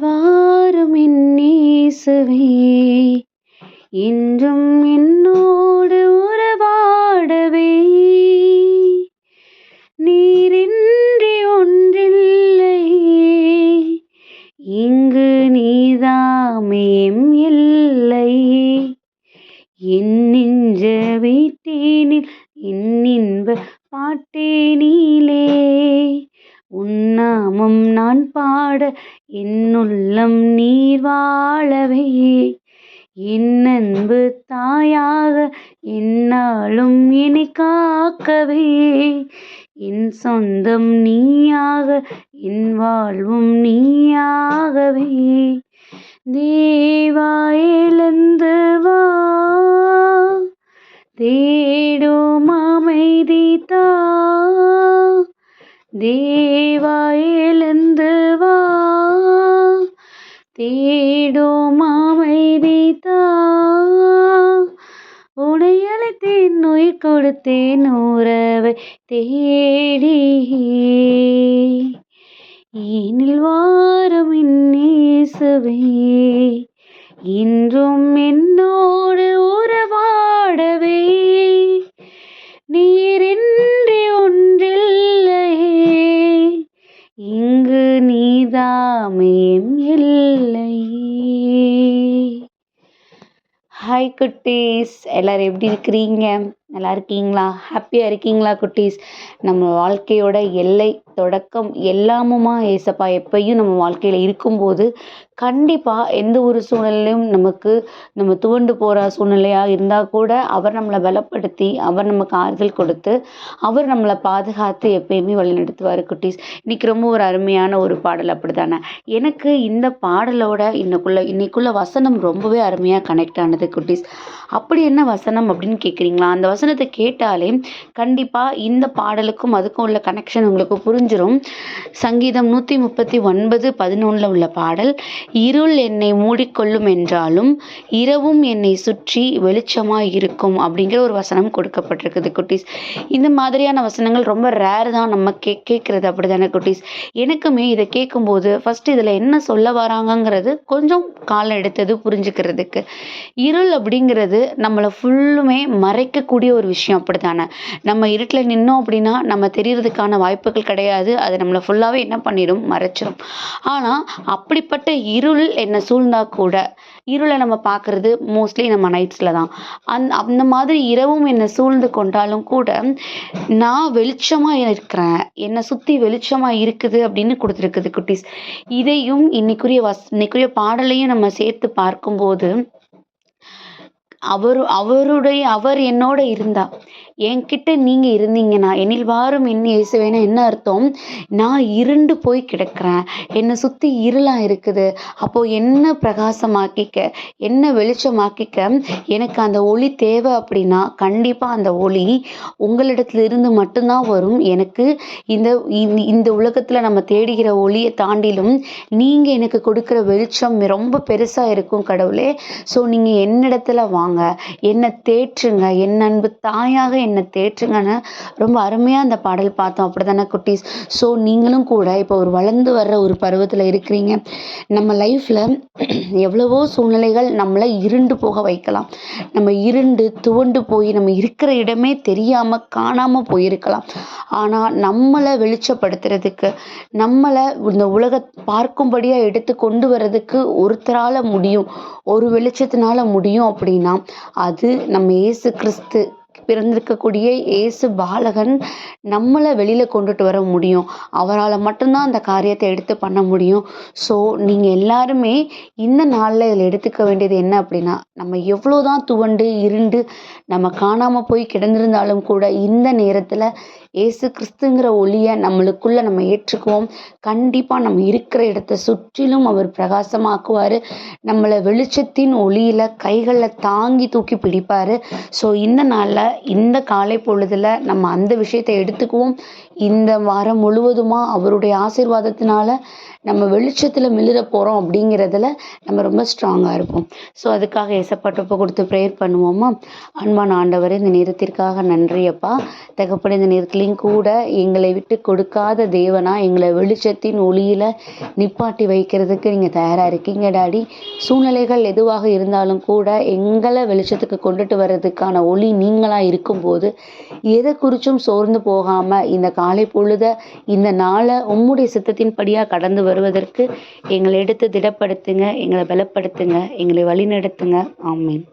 வாரும் என்னேசுவே என்றும் என்னோடு உறவாடவே. நீரின்றி ஒன்றில்லை. இங்கு நீதாமேம் இல்லை என் நெஞ்ச வீட்டேனில் என் இன்ப பாட்டேனிலே. உன்னாமம் நான் பாட என்னுள்ளம் நீர் வாழவே. என் அன்பு தாயாக என்னாலும் என்னை காக்கவே. என் சொந்தம் நீயாக என் வாழ்வும் நீயாகவே. தேவா எழுந்து வா. தேடும் அமைதி தா. தே தேடும் அமைதி தா உனை அழைத்தேன் உயிர் கொடுத்தேன் உறவை தேடி இல்லை. ஹாய் குட்டீஸ் எல்லோரும் எப்படி இருக்கிறீங்க? நல்லா இருக்கீங்களா? ஹாப்பியாக இருக்கீங்களா குட்டீஸ்? நம்ம வாழ்க்கையோட எல்லை தொடக்கம் எல்லாமுமா ஏசப்பா எப்பையும் நம்ம வாழ்க்கையில் இருக்கும்போது கண்டிப்பாக எந்த ஒரு சூழ்நிலையும் நமக்கு நம்ம துவண்டு போகிற சூழ்நிலையாக இருந்தால் கூட அவர் நம்மளை பலப்படுத்தி அவர் நமக்கு ஆறுதல் கொடுத்து அவர் நம்மளை பாதுகாத்து எப்பயுமே வழிநடத்துவார் குட்டீஸ். இன்றைக்கி ரொம்ப ஒரு அருமையான ஒரு பாடல் அப்படி தானே எனக்கு இந்த பாடலோட இன்னைக்குள்ள இன்னைக்குள்ள வசனம் ரொம்பவே அருமையாக கனெக்ட் ஆனது குட்டீஸ். அப்படி என்ன வசனம் அப்படின்னு கேட்குறீங்களா அந்த வசனம் வசனத்தை கேட்டாலே கண்டிப்பாக இந்த பாடலுக்கும் அதுக்கும் உள்ள கனெக்ஷன் உங்களுக்கு புரிஞ்சிடும் சங்கீதம் நூற்றி முப்பத்தி ஒன்பது பதினொன்றில் உள்ள பாடல் இருள் என்னை மூடிக்கொள்ளும் என்றாலும் இரவும் என்னை சுற்றி வெளிச்சமாக இருக்கும் அப்படிங்கிற ஒரு வசனம் கொடுக்கப்பட்டிருக்குது குட்டீஸ். இந்த மாதிரியான வசனங்கள் ரொம்ப ரேர் தான் நம்ம கே கேட்குறது அப்படி தானே குட்டீஸ். எனக்குமே இதை கேட்கும்போது ஃபஸ்ட்டு இதில் என்ன சொல்ல வராங்கங்கிறது கொஞ்சம் காலம் எடுத்தது புரிஞ்சுக்கிறதுக்கு. இருள் அப்படிங்கிறது நம்மளை ஃபுல்லுமே மறைக்கக்கூடிய ஒரு விஷயம் அப்படி தானே நம்ம இருட்டில் நின்னோம் அப்படின்னா நம்ம தெரியறதுக்கான வாய்ப்புகள் கிடையாது. அது நம்மளை ஃபுல்லாகவே என்ன பண்ணிடும்? மறைச்சிடும் ஆனால் அப்படிப்பட்ட இருள் என்னை சூழ்ந்தா கூட இருளை நம்ம பார்க்குறது மோஸ்ட்லி நம்ம நைட்ஸில் தான். அந் அந்த மாதிரி இரவும் என்னை சூழ்ந்து கொண்டாலும் கூட நான் வெளிச்சமாக இருக்கிறேன். என்னை சுற்றி வெளிச்சமாக இருக்குது அப்படின்னு கொடுத்துருக்குது குட்டீஸ். இதையும் இன்னைக்குரிய வஸ் இன்னைக்குரிய பாடலையும் நம்ம சேர்த்து பார்க்கும்போது அவரு அவருடைய அவர் என்னோட இருந்தா என்கிட்ட நீங்கள் இருந்தீங்கன்னா எண்ணில் வாரும் என்ன இயேசுவேனா என்ன அர்த்தம்? நான் இருண்டு போய் கிடக்கிறேன். என்னை சுற்றி இருளாக இருக்குது. அப்போது என்ன பிரகாசமாக்கிக்க? என்ன வெளிச்சமாக்கிக்க? எனக்கு அந்த ஒளி தேவை அப்படின்னா கண்டிப்பாக அந்த ஒளி உங்களிடத்துல இருந்து மட்டும்தான் வரும். எனக்கு இந்த இந்த உலகத்தில் நம்ம தேடுகிற ஒளியை தாண்டிலும் நீங்கள் எனக்கு கொடுக்குற வெளிச்சம் ரொம்ப பெருசாக இருக்கும் கடவுளே. ஸோ நீங்கள் என்னிடத்துல வாங்க. என்னை தேற்றுங்க. என் அன்பு தாயாக என்னை தேற்றுங்கன்னு ரொம்ப அருமையாக அந்த பாடல் பார்த்தோம். அப்படி தானே குட்டீஸ்? ஸோ நீங்களும் கூட இப்போ ஒரு வளர்ந்து வர்ற ஒரு பருவத்தில் இருக்கிறீங்க. நம்ம லைஃப்பில் எவ்வளவோ சூழ்நிலைகள் நம்மளை இருண்டு போக வைக்கலாம். நம்ம இருண்டு துவண்டு போய் நம்ம இருக்கிற இடமே தெரியாமல் காணாமல் போயிருக்கலாம். ஆனால் நம்மளை வெளிச்சப்படுத்துறதுக்கு நம்மளை இந்த உலக பார்க்கும்படியாக எடுத்து கொண்டு வர்றதுக்கு ஒருத்தரால் முடியும். ஒரு வெளிச்சத்தினால முடியும் அப்படின்னா அது நம்ம இயேசு கிறிஸ்து. பிறந்திருக்கக்கூடிய இயேசு பாலகன் நம்மளை வெளியில் கொண்டுட்டு வர முடியும். அவரால் மட்டும்தான் அந்த காரியத்தை எடுத்து பண்ண முடியும். ஸோ நீங்கள் எல்லாருமே இந்த நாளில் இதில் எடுத்துக்க வேண்டியது என்ன அப்படின்னா நம்ம எவ்வளோ தான் துவண்டு இருண்டு நம்ம காணாமல் போய் கிடந்திருந்தாலும் கூட இந்த நேரத்தில் ஏசு கிறிஸ்துங்கிற ஒளியை நம்மளுக்குள்ளே நம்ம ஏற்றுக்குவோம். கண்டிப்பாக நம்ம இருக்கிற இடத்த சுற்றிலும் அவர் பிரகாசமாக்குவார். நம்மளை வெளிச்சத்தின் ஒளியில் கைகளில் தாங்கி தூக்கி பிடிப்பார். ஸோ இந்த நாளில் இந்த காலை பொழுதில் நம்ம அந்த விஷயத்தை எடுத்துக்குவோம். இந்த வாரம் முழுவதுமாக அவருடைய ஆசீர்வாதத்தினால நம்ம வெளிச்சத்தில் மிளிர போகிறோம் அப்படிங்கிறதுல நம்ம ரொம்ப ஸ்ட்ராங்காக இருப்போம். ஸோ அதுக்காக ஏசப்பாட்ட கொடுத்து ப்ரேயர் பண்ணுவோமா? அன்பான ஆண்டவரே இந்த நேரத்திற்காக நன்றியப்பா தகப்பட தகப்பன இந்த நேரத்துலையும் கூட எங்களை விட்டு கொடுக்காத தேவனா எங்களை வெளிச்சத்தின் ஒளியில் நிப்பாட்டி வைக்கிறதுக்கு நீங்கள் தயாராக இருக்கீங்க டாடி. சூழ்நிலைகள் எதுவாக இருந்தாலும் கூட எங்களை வெளிச்சத்துக்கு கொண்டுட்டு வர்றதுக்கான ஒளி நீங்களாக இருக்கும்போது எதை குறித்தும் சோர்ந்து போகாமல் இந்த காலை பொழுத இந்த நாளை உம்முடைய சித்தத்தின்படியாக கடந்து வருவதற்கு எங்களை எடுத்து திடப்படுத்துங்க எங்களை பலப்படுத்துங்க எங்களை வழிநடத்துங்க. ஆமீன்.